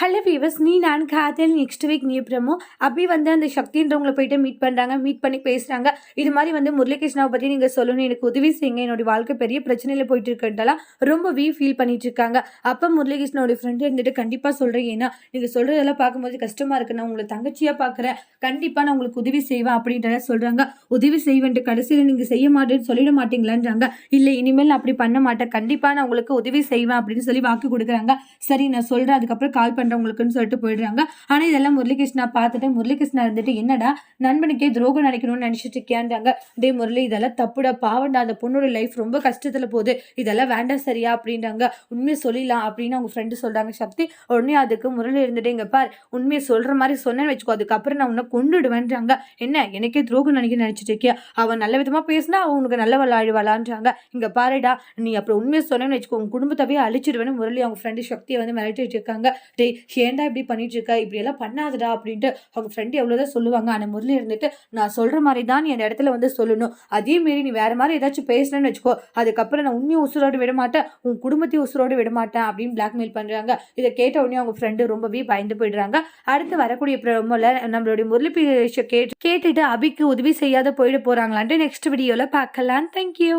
Hello viewers நீ நான் காதல் நெக்ஸ்ட் வீக் நீ பிரமோ. அப்படி வந்து அந்த சக்தின்றவங்களை போயிட்டு மீட் பண்ணுறாங்க மீட் பண்ணி பேசுகிறாங்க இது மாதிரி வந்து முரளிகிருஷ்ணாவை பற்றி நீங்கள் சொல்லணும். எனக்கு உதவி செய்யுங்க. என்னோட வாழ்க்கை பெரிய பிரச்சனையில் போயிட்டு இருக்குன்றலாம் ரொம்ப வீ ஃபீல் பண்ணிட்டு இருக்காங்க அப்போ முரளிகிருஷ்ணோட ஃப்ரெண்டு இருந்துட்டு கண்டிப்பாக சொல்கிறேன் ஏன்னா நீங்கள் சொல்கிறதெல்லாம் பார்க்கும்போது கஷ்டமாக இருக்கு. நான் உங்களை தங்கச்சியாக பார்க்குறேன். கண்டிப்பாக நான் உங்களுக்கு உதவி செய்வேன் அப்படின்றத சொல்கிறாங்க உதவி செய்வேன்ட்டு கடைசியில் நீங்கள் செய்ய மாட்டேன்னு சொல்லிட மாட்டீங்களான்றாங்க. இல்லை இனிமேல் நான் அப்படி பண்ண மாட்டேன். கண்டிப்பாக நான் உங்களுக்கு உதவி செய்வேன் அப்படின்னு சொல்லி வாக்கு கொடுக்குறாங்க. சரி நான் சொல்கிறேன் அதுக்கப்புறம் கால் பண்ணுறவங்களுக்குன்னு சொல்லிட்டு போயிடுறாங்க. ஆனால் இதெல்லாம் முரளிகிருஷ்ணா பார்த்துட்டு முரளிகிருஷ்ணா இருந்துட்டு என்னடா நண்பனுக்கே துரோகம் நினைக்கணும்னு நினச்சிட்டு இருக்கியான்றாங்க. டே முரளி இதெல்லாம் தப்புடா பாவண்டா அந்த பொண்ணோட லைஃப் ரொம்ப கஷ்டத்தில் போகுது. இதெல்லாம் வேண்டாம் சரியா அப்படின்றாங்க. உண்மையை சொல்லிடலாம் அப்படின்னு அவங்க ஃப்ரெண்டு சொல்கிறாங்க சக்தி. உடனே அதுக்கு முரளி இருந்துட்டு இங்க பார் உண்மையை சொல்கிற மாதிரி சொன்னேன்னு வச்சுக்கோ அதுக்கப்புறம் நான் உன்னை கொண்டுடுவேன்றாங்க என்ன எனக்கே துரோகம் நினைக்க நினச்சிட்டு இருக்கியா? அவன் நல்ல விதமாக பேசினா அவன் உனக்கு நல்லவள் ஆழ்வாளான்றாங்க. இங்கே பாருடா நீ அப்புறம் உண்மையை சொன்னேன்னு வச்சுக்கோ உன் குடும்பத்தவே அழிச்சிடுவேன்னு முரளி அவங்க ஃப்ரெண்டு சக்தியை வந்து மிரட்டிட்டு இருக்காங்க. டேய் ஏன்டா இப்படி பண்ணிட்டு இருக்க இப்படி எல்லாம் பண்ணாதடா அப்படின்ட்டு அவங்க ஃப்ரெண்டு எவ்வளோதான் சொல்லுவாங்க. ஆனால் முரளி இருந்துட்டு நான் சொல்கிற மாதிரி தான் நீ அந்த இடத்துல வந்து சொல்லணும். அதே மாரி நீ வேறு மாதிரி ஏதாச்சும் பேசுனேன்னு வச்சுக்கோ. அதுக்கப்புறம் நான் உன்னையும் உசுரோடு விட மாட்டேன். உன் குடும்பத்தையும் உசுரோடு விட மாட்டேன் அப்படின்னு பிளாக்மெயில் பண்ணுறாங்க இதை கேட்ட உடனே அவங்க ஃப்ரெண்டு ரொம்பவே பயந்து போயிடுறாங்க. அடுத்து வரக்கூடிய ப்ரோமோல நம்மளுடைய முரளி பீஷ கேட்டு கேட்டுட்டு அபிக்கு உதவி செய்யாத போயிட போகிறாங்களான்ட்டு நெக்ஸ்ட் வீடியோவில் பார்க்கலாம். தேங்க்யூ